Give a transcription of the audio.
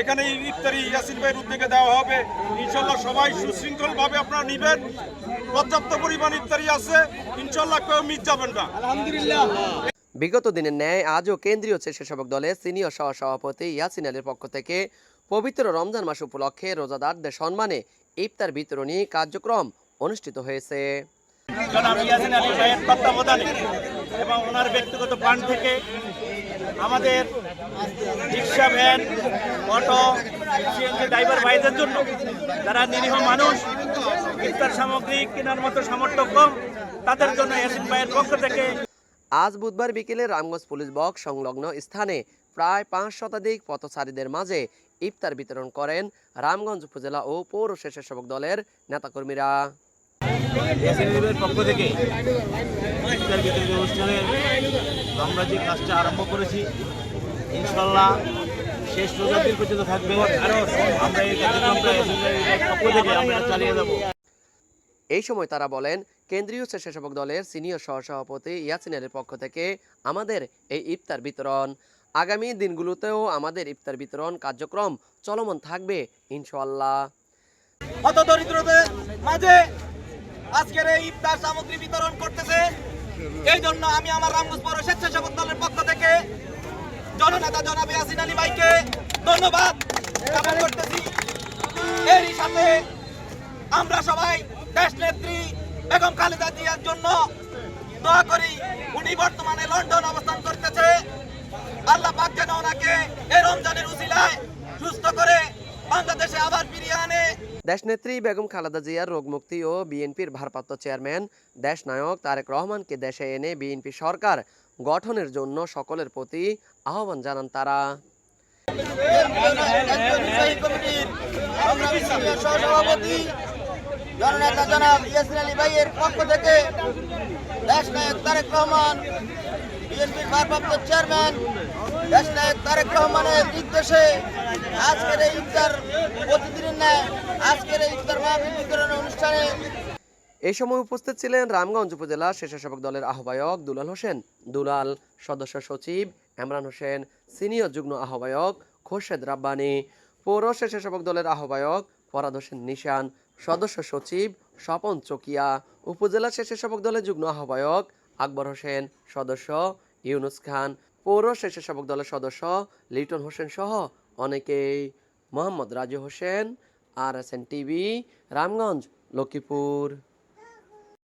এখানে ইফতারি ইয়াসিন ভাইয়ের উদ্যোগে দেওয়া হবে। ইনশাল্লাহ সবাই সুশৃঙ্খল ভাবে আপনারা নিবেন। পর্যাপ্ত পরিমাণ ইফতারি আছে। ইনশাল্লাহ কেউ মিস যাবেন না। আলহামদুলিল্লাহ বিগত দিনের ন্যায় আজও কেন্দ্রীয় স্বেচ্ছাসেবক দলের সিনিয়র সহ সভাপতি ইয়াসিন আলীর পক্ষ থেকে পবিত্র রমজান মাস উপলক্ষে রোজাদারদের সম্মানে ইফতার বিতরণী কার্যক্রম অনুষ্ঠিত হয়েছে। এবং ওনার ব্যক্তিগত ফান্ড থেকে আমাদের রিক্সা ভ্যান, অটো, সিএনজি ড্রাইভার ভাইদের জন্য যারা নিরীহ মানুষ, ইফতার সামগ্রী কেনার মতো সামর্থ্য কম, তাদের জন্য ইয়াসিন ভাইয়ের পক্ষ থেকে আজ বুধবার বিকেলে রামগঞ্জ পুলিশ বক্স সংলগ্ন স্থানে প্রায় পাঁচ শতাধিক পথচারীদের মাঝে ইফতার বিতরণ করেন রামগঞ্জ উপজেলা ও পৌর স্বেচ্ছাসেবক দলের নেতাকর্মীরা। আলীর পক্ষ থেকে ইফতার বিতরণ অনুষ্ঠানে আমরা যে কাজটা আরম্ভ করেছি ইনশাল্লাহ শেষ পর্যন্ত থাকবে। আমরা এই কার্যক্রমটা পক্ষ থেকে আমরা চালিয়ে যাব। এই সময় তারা বলেন কেন্দ্রীয় স্বেচ্ছাসেবক দলের সিনিয়র সহসভাপতি ইয়াসিন আলীর পক্ষ থেকে আমাদের এই ইফতার বিতরণ। আগামী দিনগুলোতেও আমাদের ইফতার বিতরণ কার্যক্রম চলমান থাকবে হত দরিদ্রদের মাঝে আজকের এই ইফতার সামগ্রী বিতরণ করতেছে। এই জন্য আমি আমার রামগঞ্জ পৌর স্বেচ্ছাসেবক দলের পক্ষ থেকে জননেতা জনাব ইয়াসিন আলী ভাইকে ধন্যবাদ জ্ঞাপন করতেছি। এরই সাথে আমরা সবাই দেশ নেত্রী বেগম খালেদা জিয়ার জন্য দোয়া করি। উনি বর্তমানে লন্ডন অবস্থান করতেছে। আল্লাহ পাক যেন ওনাকে এই রমজানের উসিলায় সুস্থ করে বাংলাদেশে আবার ফিরিয়ে আনে। দেশনেত্রী বেগম খালেদা জিয়ার রোগমুক্তি ও বিএনপির ভারপ্রাপ্ত চেয়ারম্যান দেশনায়ক তারেক রহমানকে দেশে এনে বিএনপি সরকার গঠনের জন্য সকলের প্রতি আহ্বান জানান তারা। নির্বাহী কমিটির সংগ্রামী সিনিয়র সহসভাপতি জননেতা জনাব ইয়াসিন আলী ভাইয়ের পক্ষ থেকে দেশ নায়ক তারেক রহমান, বিএনপির ভারপ্রাপ্ত চেয়ারম্যান, দেশ নায়ক তারেক রহমানের নির্দেশে আজকের এই ইফতার প্রতিদিনের ন্যায়, আজকের এই ইফতার মাহফিল বিতরণ অনুষ্ঠানে এই সময় উপস্থিত ছিলেন রামগঞ্জ উপজেলা স্বেচ্ছাসেবক দলের আহ্বায়ক দুলাল হোসেন। দুলাল সদস্য সচিব এমরান হোসেন, সিনিয়র যুগ্ম আহ্বায়ক খোরশেদ রাব্বানি, পৌর স্বেচ্ছাসেবক দলের আহ্বায়ক ফরাদ হোসেন নিশান সদস্য সচিব স্বপন চকিয়া, উপজেলা স্বেচ্ছাসেবক দলের যুগ্ম আহ্বায়ক আকবর হোসেন সদস্য, ইউনুস খান, পৌর স্বেচ্ছাসেবক দলের সদস্য লিটন হোসেন সহ অনেকেই। Mohammad Raju Hossain, R S N TV, Ramganj, Lakshmipur.